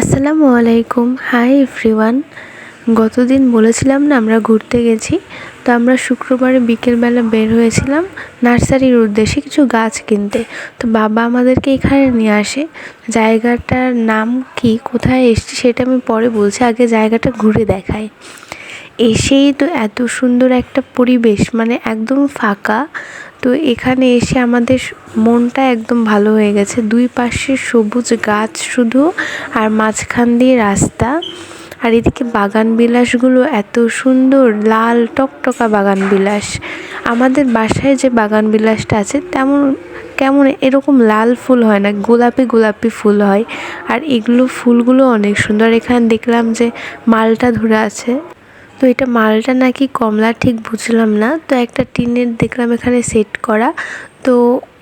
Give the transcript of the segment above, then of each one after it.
আসসালামু আলাইকুম। Hi everyone গতদিন বলেছিলাম না আমরা ঘুরতে গেছি, তো আমরা শুক্রবারে বিকেলবেলা বের হয়েছিলাম নার্সারির উদ্দেশ্যে কিছু গাছ কিনতে। তো বাবা আমাদেরকে এখানে নিয়ে আসে। জায়গাটার নাম কি, কোথায় এসছি সেটা আমি পরে বলছি, আগে জায়গাটা ঘুরে দেখাই। এসেই তো এত সুন্দর একটা পরিবেশ মানে একদম ফাঁকা। তো এখানে এসে আমাদের মনটা একদম ভালো হয়ে গেছে। দুই পাশে সবুজ গাছ শুধু, আর মাঝখান দিয়ে রাস্তা। আর এদিকে বাগান বিলাসগুলো এত সুন্দর, লাল টকটকা বাগান বিলাস। আমাদের বাসায় যে বাগান বিলাসটা আছে, তেমন, কেমন এরকম লাল ফুল হয় না, গোলাপি গোলাপি ফুল হয়। আর এগুলো ফুলগুলো অনেক সুন্দর। এখানে দেখলাম যে মালটা ধরে আছে। তো এটা মালটা নাকি কমলা, ঠিক বুঝলাম না। তো একটা টিনের দেখলাম এখানে সেট করা। তো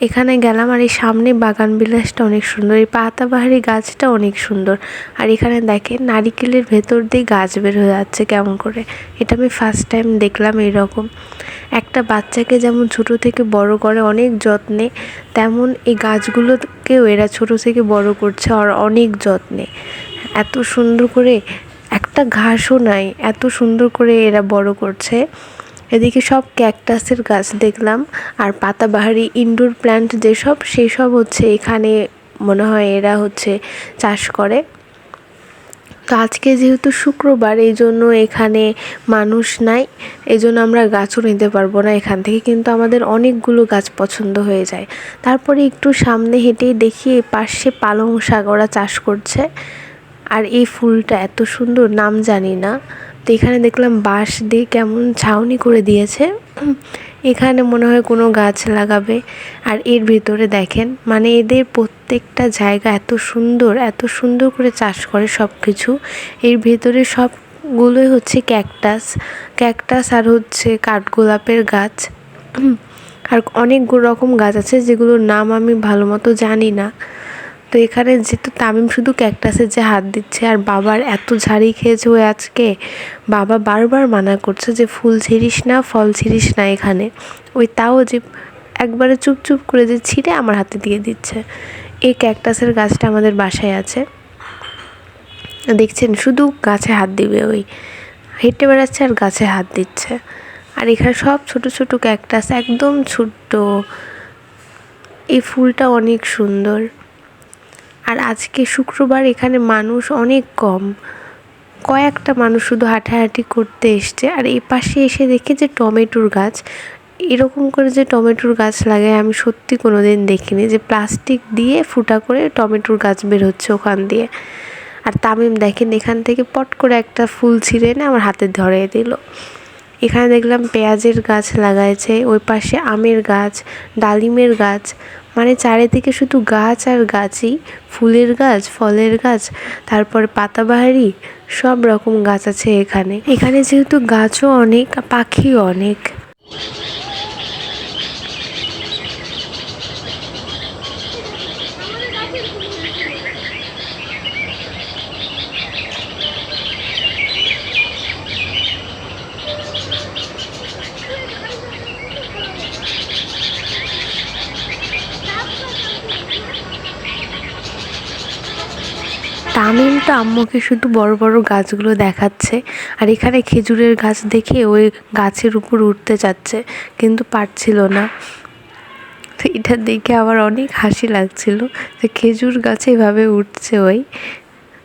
এখানে গেলাম আর এই সামনে বাগান বিলাসটা অনেক সুন্দর। এই পাতাবাহারি গাছটা অনেক সুন্দর। আর এখানে দেখেন নারিকেলের ভেতর দিয়ে গাছ বের হয়ে যাচ্ছে কেমন করে। এটা আমি ফার্স্ট টাইম দেখলাম এইরকম। একটা বাচ্চাকে যেমন ছোট থেকে বড় করে অনেক যত্নে, তেমন এই গাছগুলোকেও এরা ছোট থেকে বড় করছে আর অনেক যত্নে। এত সুন্দর করে একটা ঘাসও নাই, এত সুন্দর করে এরা বড় করছে। এদিকে সব ক্যাকটাসের গাছ দেখলাম, আর পাতাবাহারি ইনডোর প্ল্যান্ট যেসব, সেসব হচ্ছে এখানে মনে হয় এরা হচ্ছে চাষ করে। তো আজকে যেহেতু শুক্রবার এই জন্য এখানে মানুষ নাই এই জন্য আমরা গাছও নিতে পারব না এখান থেকে, কিন্তু আমাদের অনেকগুলো গাছ পছন্দ হয়ে যায়। তারপরে একটু সামনে হেঁটেই দেখি পাশে পালং শাক ওরা চাষ করছে। আর এই ফুলটা এত সুন্দর, নাম জানি না। তো এখানে দেখলাম বাঁশ দিয়ে কেমন ছাউনি করে দিয়েছে। এখানে মনে হয় কোনো গাছ লাগাবে। আর এর ভিতরে দেখেন মানে এদের প্রত্যেকটা জায়গা এত সুন্দর এত সুন্দর করে চাষ করে সব কিছু এর ভিতরে সবগুলোই হচ্ছে ক্যাকটাস। ক্যাকটাস আর হচ্ছে কাঠগোলাপের গাছ। আর অনেক রকম গাছ আছে যেগুলোর নাম আমি ভালো মতো জানি না। তো এখানে যেহেতু তামিম শুধু ক্যাকটাসের যে হাত দিচ্ছে আর বাবার এত ঝাড়ি খেয়েছে ওই আজকে, বাবা বারবার মানা করছে যে ফুল ছিঁড়িস না, ফল ছিঁড়িস না এখানে। ওই তাও যে একবারে চুপচুপ করে যে ছিঁড়ে আমার হাতে দিয়ে দিচ্ছে। এই ক্যাকটাসের গাছটা আমাদের বাসায় আছে। দেখছেন, শুধু গাছে হাত দিবে ওই। হেঁটে বেড়াচ্ছে আর গাছে হাত দিচ্ছে। আর এখানে সব ছোট ছোট ক্যাকটাস, একদম ছোট্ট। এই ফুলটা অনেক সুন্দর। আর আজকে শুক্রবার এখানে মানুষ অনেক কম। কয়েকটা মানুষ শুধু হাঁটাহাঁটি করতে এসছে। আর এই পাশে এসে দেখে যে টমেটোর গাছ। এরকম করে যে টমেটোর গাছ লাগায় আমি সত্যি কোনো দিন দেখিনি যে প্লাস্টিক দিয়ে ফুটা করে টমেটোর গাছ বের হচ্ছে ওখান দিয়ে। আর তামিম দেখেন এখান থেকে পট করে একটা ফুল ছিঁড়ে এনে আমার হাতে ধরে দিল। এখানে দেখলাম পেঁয়াজের গাছ লাগাইছে, ওই পাশে আমের গাছ, ডালিমের গাছ মানে চারিদিকে শুধু গাছ আর গাছই। ফুলের গাছ, ফলের গাছ, তারপর পাতাবাহারি, সব রকম গাছ আছে এখানে। এখানে যেহেতু গাছও অনেক, পাখিও অনেক। তামিম তো আম্মুকে শুধু বড় বড় গাছগুলো দেখাচ্ছে আর এখানে খেজুরের গাছ দেখে ওই গাছের উপর উঠতে যাচ্ছে, কিন্তু পারছিল না। তো এটা দেখে আমার অনেক হাসি লাগছিল যে খেজুর গাছে এভাবে উঠছে ওই।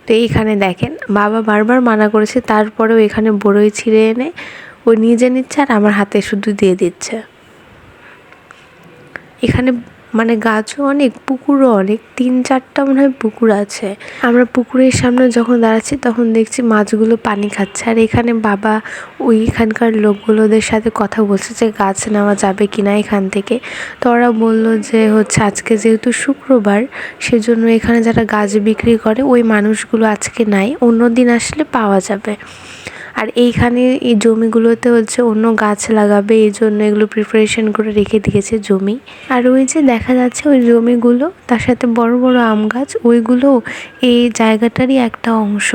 তো এইখানে দেখেন, বাবা বারবার মানা করেছে তারপরেও এখানে বড়ই ছিঁড়ে এনে ও নিজে নিচ্ছে আর আমার হাতে শুধু দিয়ে দিচ্ছে। এখানে মানে গাছও অনেক, পুকুরও অনেক, তিন চারটা মনে হয় পুকুর আছে। আমরা পুকুরের সামনে যখন দাঁড়াচ্ছি তখন দেখছি মাছগুলো পানি খাচ্ছে। আর এখানে বাবা ওই এখানকার লোকগুলোদের সাথে কথা বলছে যে গাছ নেওয়া যাবে কি না এখান থেকে। তো ওরা বলল যে হচ্ছে আজকে যেহেতু শুক্রবার, সেজন্য এখানে যারা গাছ বিক্রি করে ওই মানুষগুলো আজকে নাই, অন্য দিন আসলে পাওয়া যাবে। আর এইখানে এই জমিগুলোতে হচ্ছে অন্য গাছ লাগাবে, এই জন্য এগুলো প্রিপারেশন করে রেখে দিয়েছে জমি। আর ওই যে দেখা যাচ্ছে ওই জমিগুলো, তার সাথে বড় বড় আম গাছ, ওইগুলো এই জায়গাটারই একটা অংশ।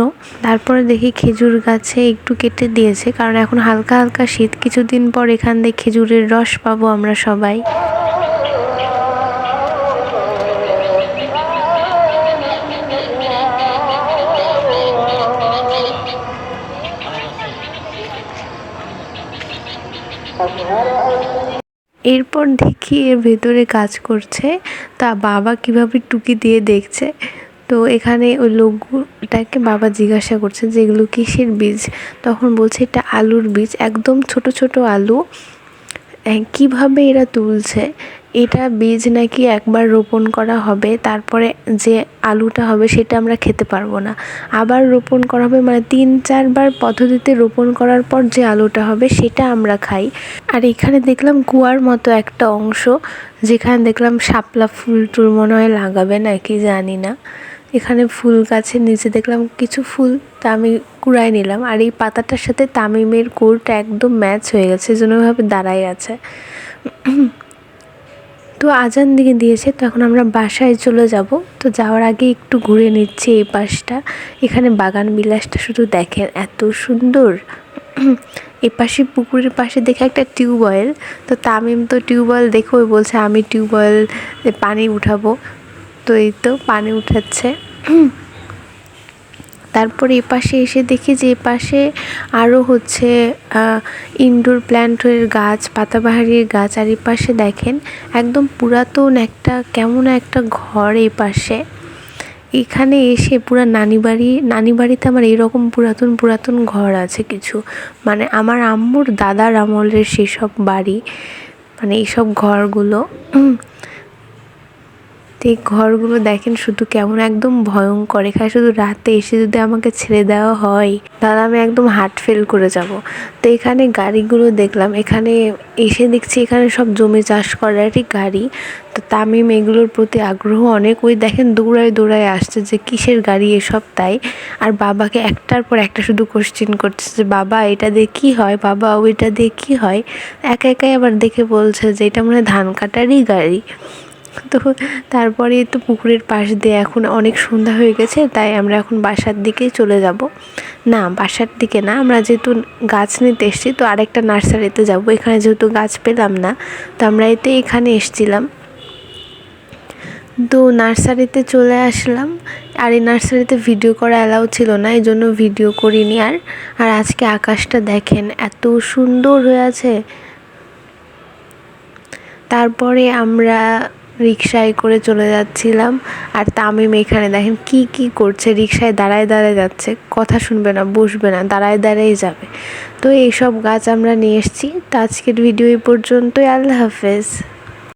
তারপরে দেখি খেজুর গাছে একটু কেটে দিয়েছে, কারণ এখন হালকা হালকা শীত। কিছুদিন পর এখান থেকে খেজুরের রস পাবো আমরা সবাই। এরপর দেখি এর ভেতরে কাজ করছে। তা বাবা কীভাবে টুকি দিয়ে দেখছে? তো এখানে ওই লোকটাকে বাবা জিজ্ঞাসা করছে যে, এগুলো কিসের বীজ? তখন বলছে, এটা আলুর বীজ, একদম ছোট ছোট আলু। কীভাবে এরা তুলছে? এটা বীজ নাকি একবার রোপণ করা হবে, তারপরে যে আলুটা হবে সেটা আমরা খেতে পারব না। আবার রোপণ করা হবে মানে তিন, চারবার পদ্ধতিতে রোপণ করার পর যে আলুটা হবে সেটা আমরা খাই। আর এখানে দেখলাম কুয়ার মতো একটা অংশ, যেখানে দেখলাম শাপলা ফুল টুল মনে হয় লাগাবে নাকি জানি না। এখানে ফুল গাছের নিচে দেখলাম কিছু ফুল তা আমি কুড়াই নিলাম। আর এই পাতাটার সাথে তামিমের কোরটা একদম ম্যাচ হয়ে গেছে, যেন ভাবে দাঁড়াই আছে। তো আজান দিকে দিয়েছে তখন আমরা বাসায় চলে যাব। তো যাওয়ার আগে একটু ঘুরে নিচ্ছি এই পাশটা। এখানে বাগান বিলাসটা শুধু দেখেন, এত সুন্দর। এ পাশে পুকুরের পাশে দেখে একটা টিউবওয়েল, তো তামিম তো টিউবওয়েল দেখে বলছে, আমি টিউবওয়েল পানি উঠাবো। তো এই তো পানি উঠাচ্ছে তারপরে এ পাশে এসে দেখি যে এ পাশে আরও হচ্ছে ইনডোর প্ল্যান্টের গাছ, পাতাবাহারির গাছ, আর এ পাশে দেখেন একদম পুরাতন একটা, কেমন একটা ঘর এই পাশে। এখানে এসে পুরো নানি বাড়ি নানি বাড়িতে আমার এরকম পুরাতন পুরাতন ঘর আছে কিছু। মানে আমার আম্মুর দাদার আমলের সেসব বাড়ি মানে এইসব ঘরগুলো। তো এই ঘরগুলো দেখেন শুধু কেমন একদম ভয়ঙ্কর। এখানে শুধু রাতে এসে যদি আমাকে ছেড়ে দেওয়া হয়, তাহলে আমি একদম হার্ট ফেল করে যাব। তো এখানে গাড়িগুলো দেখলাম, এখানে এসে দেখছি এখানে সব জমি চাষ করারই গাড়ি। তো তামিম এগুলোর প্রতি আগ্রহ অনেক। ওই দেখেন দৌড়ায় দৌড়ায় আসছে যে কিসের গাড়ি এসব তাই। আর বাবাকে একটার পর একটা শুধু কোশ্চেন করছে যে, বাবা, এটা দিয়ে কী হয়? বাবা ওইটা দিয়ে কী হয়? একা একাই আবার দেখে বলছে যে, এটা মনে হয় ধান কাটারই গাড়ি। তো তারপরে তো পুকুরের পাশ দিয়ে এখন অনেক সন্ধ্যা হয়ে গেছে, তাই আমরা এখন বাসার দিকেই চলে যাব। না, বাসার দিকে না, আমরা যেহেতু গাছ নিতে এসেছি, তো আরেকটা নার্সারিতে যাব। এখানে যেহেতু গাছ পেলাম না, তো আমরা এতে এখানে এসছিলাম। তো নার্সারিতে চলে আসলাম, আর এই নার্সারিতে ভিডিও করা অ্যালাউ ছিল না, এই জন্য ভিডিও করিনি আর। আর আজকে আকাশটা দেখেন, এত সুন্দর হয়ে আছে। তারপরে আমরা রিক্সায় করে চলে যাচ্ছিলাম। আর তামিম এখানে দেখেন কি কি করছে রিক্সায় দাঁড়ায় দাঁড়ায় যাচ্ছে। কথা শুনবে না, বসবে না, দাঁড়ায় দাঁড়ায় যাবে। তো এইসব গাছ আমরা নিয়ে এসেছি। তো আজকের ভিডিও এই পর্যন্তই। আল্লাহ হাফেজ।